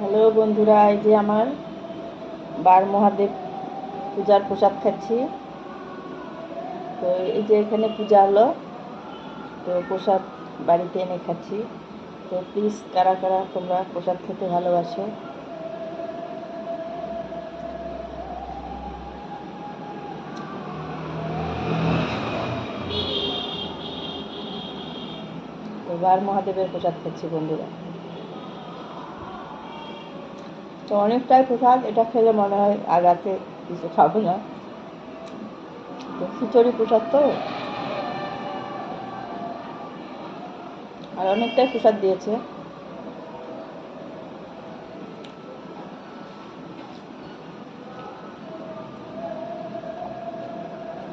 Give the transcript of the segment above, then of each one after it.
Hello বন্ধুরা, এই যে আমার বার মহাদেব পূজার প্রসাদ খাচ্ছি। তো এই যে এখানে পূজা হলো, তো প্রসাদ বাড়িতে এনে খাচ্ছি। তো প্লিজ কারা কারা তোমরা প্রসাদ খেতে ভালোবাসো? তো বার মহাদেবের প্রসাদ খাচ্ছি বন্ধুরা। তো অনেকটাই প্রসাদ এটা খেলে মনে হয় আর রাতে কিছু খাব না। তো খিচুড়ি প্রসাদ তো। আর অনেকটাই প্রসাদ দিয়েছে।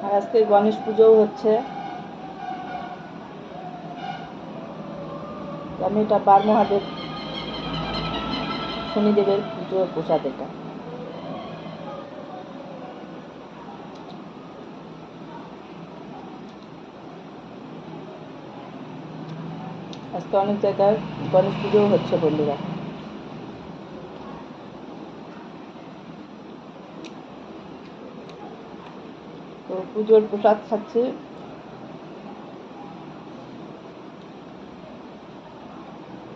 আর আজকে গণেশ পুজোও হচ্ছে। আমি এটা বার মহাদেব শনিদেবের পুজো প্রসাদ এটা আজকে অনেক জায়গায় গণেশ পুজোও হচ্ছে বন্ধুরা। তো পুজোর প্রসাদ খাচ্ছে।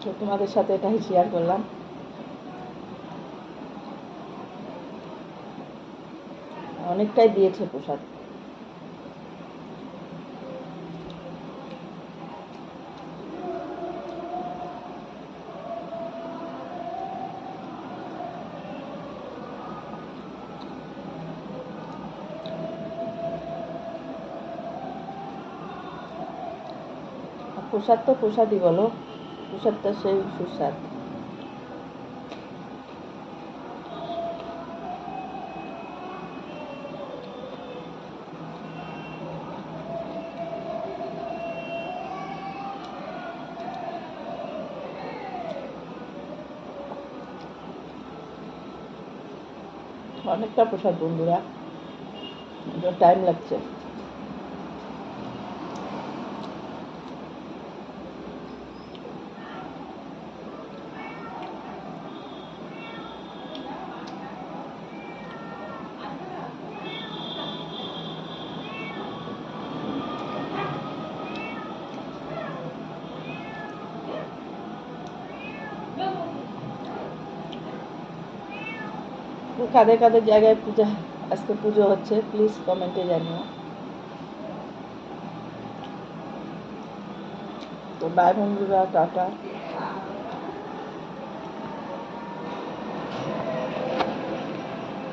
তো তোমাদের সাথে এটাই শেয়ার করলাম। অনেকটাই দিয়েছে প্রসাদ। প্রসাদ তো প্রসাদই বলো প্রসাদটা সেই সুস্বাদ। অনেকটা প্রসাদ বন্ধুরা। টাইম লাগছে। কাদের কাদের জায়গায় পূজা আজকে পুজো হচ্ছে প্লিজ কমেন্টে জানিও। তো বাই বন্ধুরা টাটা।